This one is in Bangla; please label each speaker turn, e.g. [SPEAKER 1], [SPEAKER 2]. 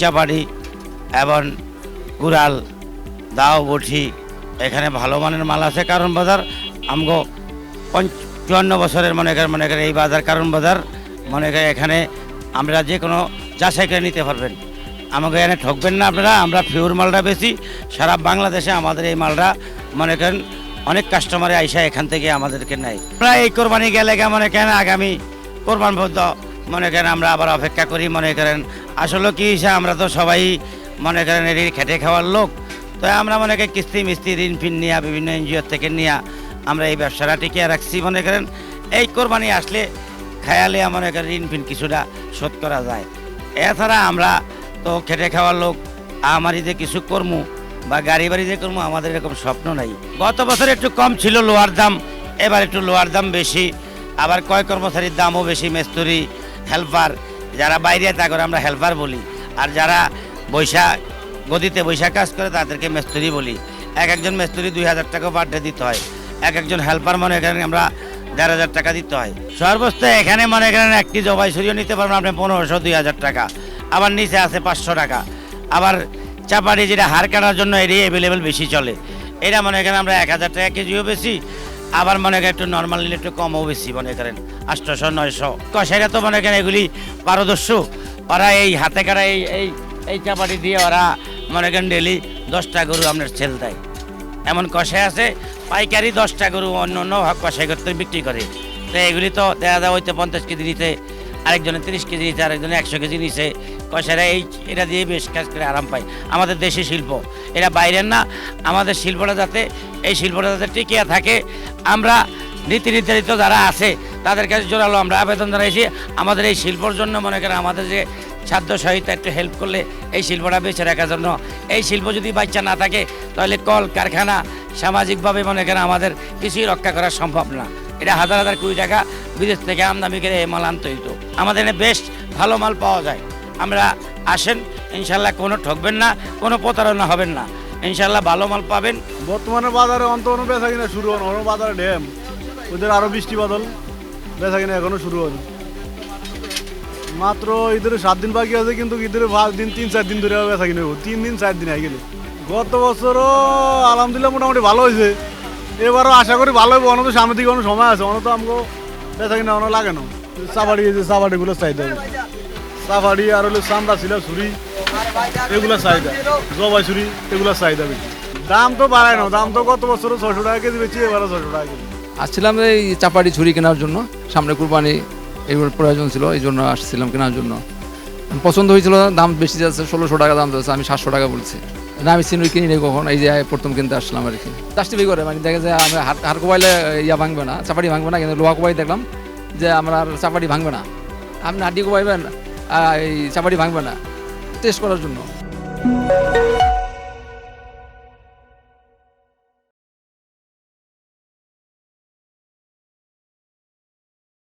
[SPEAKER 1] চাপাড়ি এবং কুড়াল, দাও বঠি এখানে ভালো মানের মাল আছে কারণ বাজার। আমগো পঞ্চান্ন বছরের মনে করেন মনে করেন এই বাজার কারণ বাজার। মনে করেন এখানে আমরা যে কোনো যাচাই করে নিতে পারবেন। আমাকে এখানে ঠকবেন না আপনারা, আমরা ফিউর মালটা বেশি সারা বাংলাদেশে আমাদের এই মালটা মনে করেন অনেক কাস্টমারে আইসা এখান থেকে আমাদেরকে নেয়। প্রায় এই কোরবানি গেলে মনে করেন আগামী কোরবান মনে করেন আমরা আবার অপেক্ষা করি, মনে করেন আসলে কি হয়েছে আমরা তো সবাই মনে করেন এর খেটে খাওয়ার লোক। তো আমরা মনে করেন কিস্তি মিস্তি, ঋণ ফিন নিয়ে, বিভিন্ন এনজিও থেকে নিয়ে আমরা এই ব্যবসাটা টিকিয়ে রাখছি, মনে করেন এই কোরবানি আসলে খেয়ালে মনে করেন ঋণ ফিন কিছুটা শোধ করা যায়। এছাড়া আমরা তো খেটে খাওয়ার লোক, আমারই যে কিছু কর্ম বা গাড়ি বাড়ি যে কর্ম, আমাদের এরকম স্বপ্ন নাই। গত বছর একটু কম ছিল লোয়ার দাম, এবার একটু লোয়ার দাম বেশি, আবার কয় কর্মচারীর দামও বেশি, মেস্তুরি হেল্পার, যারা বাইরে তা করে আমরা হেল্পার বলি। আর যারা বৈশাখ গদিতে বৈশাখ কাজ করে, তাদেরকে মেস্তুরি বলি। এক একজন মেস্তুরি দুই হাজার টাকা পার ডে দিতে হয়। এক একজন হেল্পার মনে করেন আমরা দেড় হাজার টাকা দিতে হয়। সর্বোচ্চ এখানে মনে করেন একটি জবাই সরিয়ে নিতে পারবেন আপনি পনেরোশো, দুই হাজার টাকা। আবার নিচে আছে পাঁচশো টাকা। আবার চাপাটি যেটা হাড় কাটার জন্য এটি অ্যাভেলেবেল বেশি চলে। এটা মনে করেন আমরা এক হাজার টাকা কেজিও বেশি। আবার মনে করেন একটু নর্মাল নিলে একটু কমও বেশি মনে করেন। আটশোশো, নয়শো। কষাইরা তো মনে করেন এগুলি পারদর্শী। ওরা এই হাতে কাটা এই এই এই চাপাটি দিয়ে ওরা মনে করেন ডেলি দশটা গরু আপনার সেল দেয়। এমন কষাই আছে, পাইকারি দশটা গরু অন্য অন্য কষাই করতে বিক্রি করে। তো এগুলি তো দেখা যায় হয়তো পঞ্চাশ কেজি নিতে আরেকজনে তিরিশ কেজি নিতে আরেকজনে একশো কেজি নিছে কষাইরা এই, এটা দিয়ে বেশ কাজ করে আরাম পায়। আমাদের দেশি শিল্প এটা বাইরের না, আমাদের শিল্পটা যাতে এই শিল্পটা যাতে টিকিয়ে থাকে। আমরা নীতি নির্ধারিত যারা আছে, তাদের কাছে জোরালো আমরা আবেদন জানাইছি। আমাদের এই শিল্পর জন্য মনে করেন আমাদের যে খাদ্য সহায়তা একটু হেল্প করলে এই শিল্পটা বেঁচে রাখার জন্য। এই শিল্প যদি বাচ্চা না থাকে, তাহলে কল, কারখানা সামাজিকভাবে মনে করেন আমাদের কিছুই রক্ষা করা সম্ভব না। এটা হাজার হাজার কোটি টাকা বিদেশ থেকে আমদানি করে এই মাল আনতে হইতো। আমাদের এখানে বেশ ভালো মাল পাওয়া যায়। আমরা আসেন ইনশাল্লাহ কোনো ঠকবেন না, কোনো প্রতারণা হবেন না। ইনশাল্লাহ ভালো মাল পাবেন।
[SPEAKER 2] বর্তমানে বাজারে অন্ত কোনো বেচা কিনা শুরু হন অন্য বাজারে ড্যাম। ওদের আরও বৃষ্টি বাদল। বেচা কিনা এখনও শুরু হন মাত্র ঈদের সাত দিন বাকি আছে, কিন্তু ঈদের পাঁচ দিন, তিন, চার দিন ধরে বেচা কিনা তিন দিন, চার দিন গেলে। গত বছরও আলহামদুলিল্লাহ মোটামুটি ভালো হয়েছে। এবারও আশা করি ভালো হবে অন্য তো সামনের দিকে অনেক সময় আছে। অন্য তো আমাকে বেচা কিনা অন্য লাগে না। এই যে চাবাড়িগুলো চাহিদা চাবাড়ি আর হলো চামড়া ছিল, ছুরি। এগুলো চাহিদা। জবাই ছুরি এগুলো চাহিদা বেশি। দাম তো বাড়ায় না, দাম তো গত বছর ছশো টাকা কেজি বেশি, এবারও ছশো টাকা কেজি।
[SPEAKER 3] আসছিলাম এই চাপাটি ছুরি কেনার জন্য, সামনে কুরবানি এগুলোর প্রয়োজন ছিল, এই জন্য আসছিলাম কেনার জন্য। পছন্দ হয়েছিল, দাম বেশি যাচ্ছে, ষোলোশো টাকা দাম যাচ্ছে, আমি সাতশো টাকা বলছি। না, আমি সিনুই কিনি নেই কখন, এই যে প্রথম কিনতে আসলাম আর কি। চাষটি করে মানে দেখা যায় আমি হাত হাড় কোবাইলে ইয়া ভাঙবে না, চাপাটি ভাঙবে না, কিন্তু লোহা কোবাই দেখলাম যে আমার চাপাটি ভাঙবে না। আপনি হাড্ডি কোবাইবেন এই চাপাটি ভাঙবে না। টেস্ট করার জন্য।